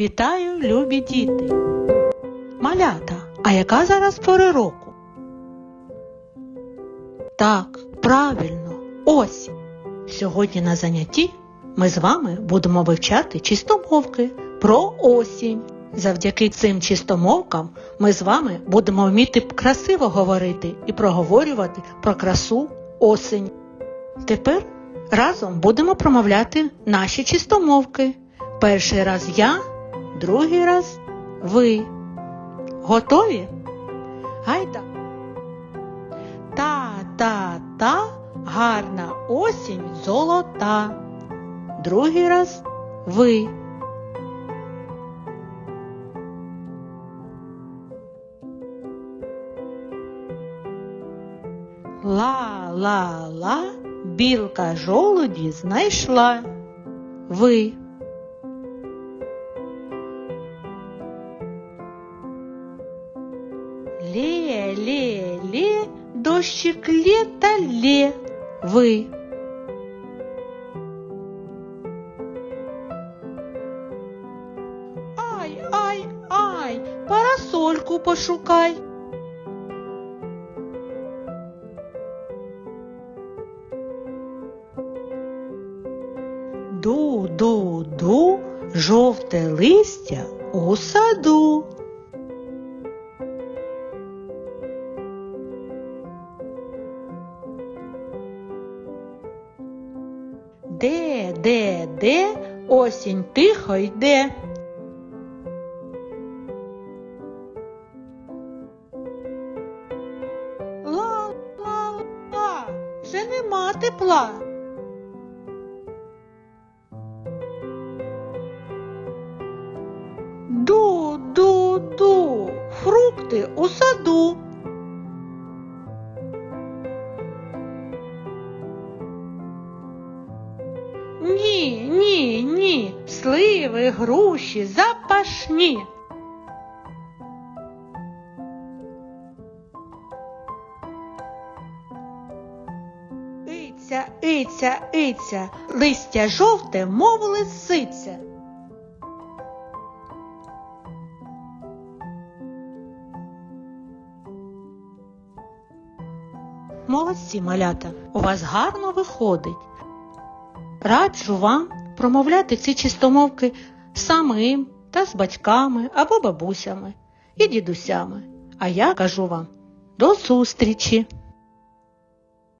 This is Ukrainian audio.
Вітаю, любі діти! Малята, а яка зараз пора року? Так, правильно, осінь. Сьогодні на занятті ми з вами будемо вивчати чистомовки про осінь. Завдяки цим чистомовкам ми з вами будемо вміти красиво говорити і проговорювати про красу осені. Тепер разом будемо промовляти наші чистомовки. Перший раз я, другий раз ви. Готові? Гайда. Та та та гарна осінь золота. Другий раз ви. Ла ла ла білка жолуді знайшла. Ви. Ле, ле, ле, дощик лето ле. Ви. Ай, ай, ай, парасольку пошукай. Ду, ду, ду, жовте листя у саду. Де, де, де осінь тихо йде. Ла, ла, ла, вже нема тепла. Фрукти у саду. Ні, ні, ні, сливи, груші, запашні. Иця, иця, иця, листя жовте, мов лисиця. Молодці, малята, у вас гарно виходить. Раджу вам промовляти ці чистомовки самим та з батьками або бабусями і дідусями. А я кажу вам до зустрічі!